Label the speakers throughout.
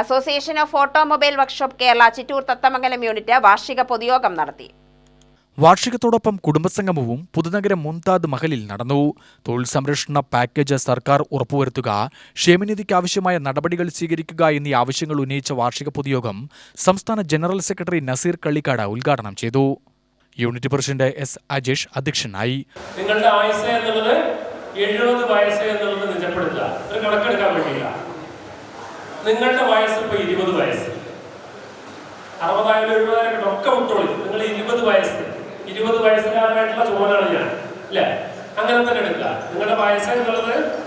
Speaker 1: Association of automobile workshop Kerala Chittur Thathamangalam unit വാർഷിക പൊതുയോഗം നടത്തി.
Speaker 2: വാർഷികത്തോടൊപ്പം കുടുംബസംഗമവും പുതുനഗരം മുംതാദ് മഹലിൽ നടന്നു. തൊഴിൽ സംരക്ഷണ പാക്കേജ് സർക്കാർ ഉറപ്പുവരുത്തുക ക്ഷേമനിധിക്ക് ആവശ്യമായ നടപടികൾ സ്വീകരിക്കുക എന്നീ ആവശ്യങ്ങൾ ഉന്നയിച്ച വാർഷിക പൊതുയോഗം സംസ്ഥാന ജനറൽ സെക്രട്ടറി നസീർ കള്ളിക്കാട് ഉദ്ഘാടനം ചെയ്തു. യൂണിറ്റ് പ്രസിഡന്റ് എസ് അജേഷ് അധ്യക്ഷനായി.
Speaker 3: നിങ്ങളുടെ ആയുസ് എന്നുള്ളത് എഴുപത് വയസ്സ് എന്നുള്ളത് നിങ്ങളുടെ വയസ്സ് ഇപ്പൊ ഇരുപത് വയസ്സ്. അറുപതായാലും എഴുപതായാലും ഒക്കെ വിട്ടോളി. നിങ്ങൾ ഇരുപത് വയസ്സ്. ഇരുപത് വയസ്സുകാരനായിട്ടുള്ള ചുമലാണ് ഞാൻ. അല്ലേ അങ്ങനെ തന്നെ എടുക്കുക. നിങ്ങളുടെ വയസ്സ് എന്നുള്ളത്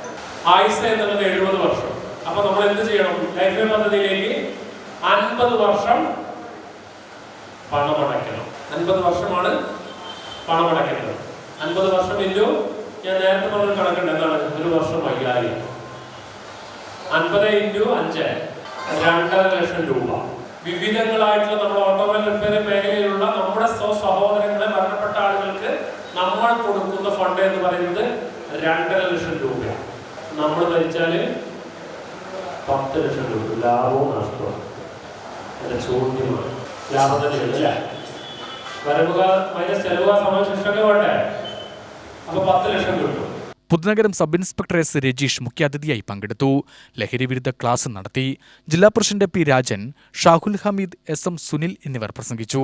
Speaker 3: ആയുസ് എന്നുള്ളത് എഴുപത് വർഷം. അപ്പൊ നമ്മൾ എന്ത് ചെയ്യണം? ലൈഫ് പദ്ധതിയിലേക്ക് അൻപത് വർഷം പണമടയ്ക്കണം. അൻപത് വർഷമാണ് പണമടയ്ക്കേണ്ടത്. അൻപത് വർഷം ഇല്ലോ. ഞാൻ നേരത്തെ പറഞ്ഞ കണക്കുണ്ട്. എന്താണ്? ഒരു വർഷം അയ്യായിരം അൻപത് ഇന്റു അഞ്ച് രണ്ടര ലക്ഷം രൂപ. വിവിധങ്ങളായിട്ടുള്ള നമ്മുടെ ഓട്ടോമൊബൈൽ റിപ്പയറിംഗ് മേഖലയിലുള്ള നമ്മുടെ സ്വ സഹോദരങ്ങളെ മരണപ്പെട്ട ആളുകൾക്ക് നമ്മൾ കൊടുക്കുന്ന ഫണ്ട് എന്ന് പറയുന്നത് രണ്ടര ലക്ഷം രൂപയാണ്. നമ്മൾ ഭരിച്ചാൽ പത്ത് ലക്ഷം രൂപ. ലാഭവും നഷ്ടവും. അതിന്റെ ചോദ്യമാണ്. ലാഭം തന്നെയാണ് വരവുക മൈനസ് ചെലവുക സമയശിഷ്ടൊക്കെ വേണ്ടേ? അപ്പോൾ പത്ത് ലക്ഷം കിട്ടും.
Speaker 2: Puthunagaram sub inspector S Rajeesh മുഖ്യാതിഥിയായി പങ്കെടുത്തു. ലഹരി വിരുദ്ധ ക്ലാസ് നടത്തി. ജില്ലാ president P Rajan Shahul Hameed S M Sunil എന്നിവർ പ്രസംഗിച്ചു.